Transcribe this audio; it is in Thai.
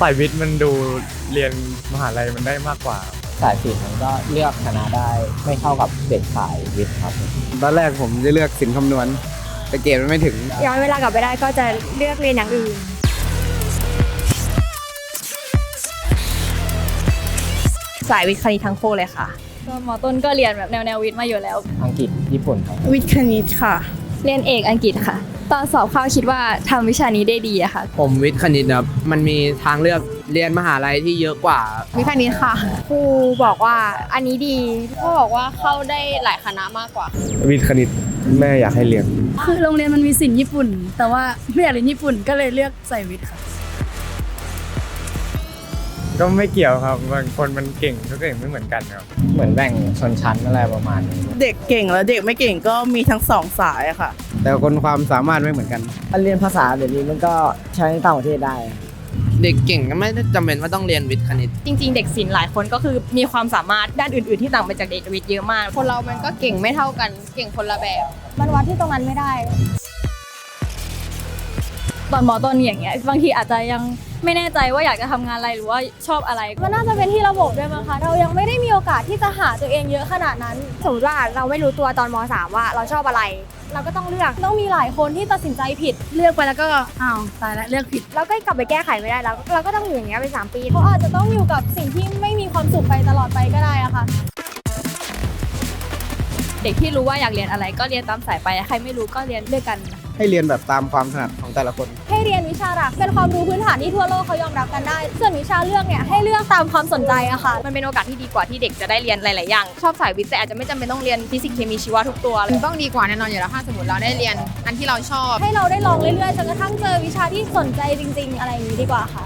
ฝ่ายวิทย์มันดูเรียนมหาลัยมันได้มากกว่า สายศิลป์มันก็เลือกคณะได้ไม่เข้ากับเด็กสายวิทย์ครับ ตอนแรกผมจะเลือกสินคำนวณ แต่เกรดมันไม่ถึง ย้อนเวลากลับไปได้ก็จะเลือกเรียนอย่างอื่น สายวิทย์คณิตทั้งคู่เลยค่ะตอนมอต้นก็เรียนแบบแนวแนววิทย์มาอยู่แล้ว อังกฤษญี่ปุ่นครับ วิทย์คณิตค่ะ เรียนเอกอังกฤษค่ะ ตอนสอบเข้าคิดว่าทำวิชานี้ได้ดีอะค่ะ ผมวิทย์คณิตครับมันมีทางเลือกเรียนมหาลัยที่เยอะกว่า วิทย์คณิตค่ะครูบอกว่าอันนี้ดีก็บอกว่าเข้าได้หลายคณะมากกว่า วิทย์คณิตแม่อยากให้เรียน คือโรงเรียนมันมีสินญี่ปุ่น แต่ว่าไม่อยากเรียนญี่ปุ่นก็เลยเลือกใส่วิทย์ค่ะ ก็ไม่เกี่ยวครับบางคนมันเก่งก็เก่งไม่เหมือนกันครับเหมือนแบ่งชนชั้นอะไรประมาณนี้เด็กเก่งและเด็กไม่เก่งก็มีทั้งสองสายอะค่ะ แต่คนความสามารถไม่เหมือนกันมันเรียนภาษาเดี๋ยวนี้มันก็ใช้ในต่างประเทศได้ เด็กเก่งก็ไม่ได้จำเป็นว่าต้องเรียนวิทย์คณิต จริงๆ เด็กศิลป์หลายคนก็คือมีความสามารถด้านอื่น ๆ ที่ต่างไปจากเด็กวิทย์เยอะมาก คนเรามันก็เก่งไม่เท่ากัน เก่งคนละแบบ มันวัดที่ตรงนั้นไม่ได้ ตอนมอต้นอย่างเงี้ยบางทีอาจจะยัง ไม่แน่ใจว่าอยากจะทำงานอะไรหรือว่าชอบอะไรมันน่าจะเป็นที่ระบบด้วยมั้งคะเรายังไม่ได้มีโอกาสที่จะหาตัวเองเยอะขนาดนั้นสมมติว่าเราไม่รู้ตัวตอนม .3 ว่าเราชอบอะไร เราก็ต้องเลือกต้องมีหลายคนที่ตัดสินใจผิดเลือกไปแล้วก็อ้าวตายแล้วเลือกผิดเราก็กลับไปแก้ไขไม่ได้แล้วเราก็ต้องอยู่อย่างเงี้ยไปสามปีเขาอาจจะต้องอยู่กับสิ่งที่ไม่มีความสุขไปตลอดไปก็ได้อะค่ะ เด็กที่รู้ว่าอยากเรียนอะไรก็เรียนตามสายไป ใครไม่รู้ก็เรียนด้วยกันให้เรียนแบบตามความถนัดของแต่ละคน ให้เรียนวิชาหลักเป็นความรู้พื้นฐานที่ทั่วโลกเขายอมรับกันได้ ส่วนวิชาเลือกเนี่ยให้เลือกตามความสนใจอะค่ะ มันเป็นโอกาสที่ดีกว่าที่เด็กจะได้เรียนหลาย ๆ อย่าง ชอบสายวิทย์แต่อาจจะไม่จำเป็นต้องเรียนฟิสิกส์เคมีชีวะทุกตัวเลยมันต้องดีกว่าแน่นอนอยู่แล้วถ้าสมมติเราได้เรียนอันที่เราชอบ ให้เราได้ลองเรื่อย ๆ จนกระทั่งเจอวิชาที่สนใจจริง ๆ อะไรอย่างนี้ดีกว่าค่ะ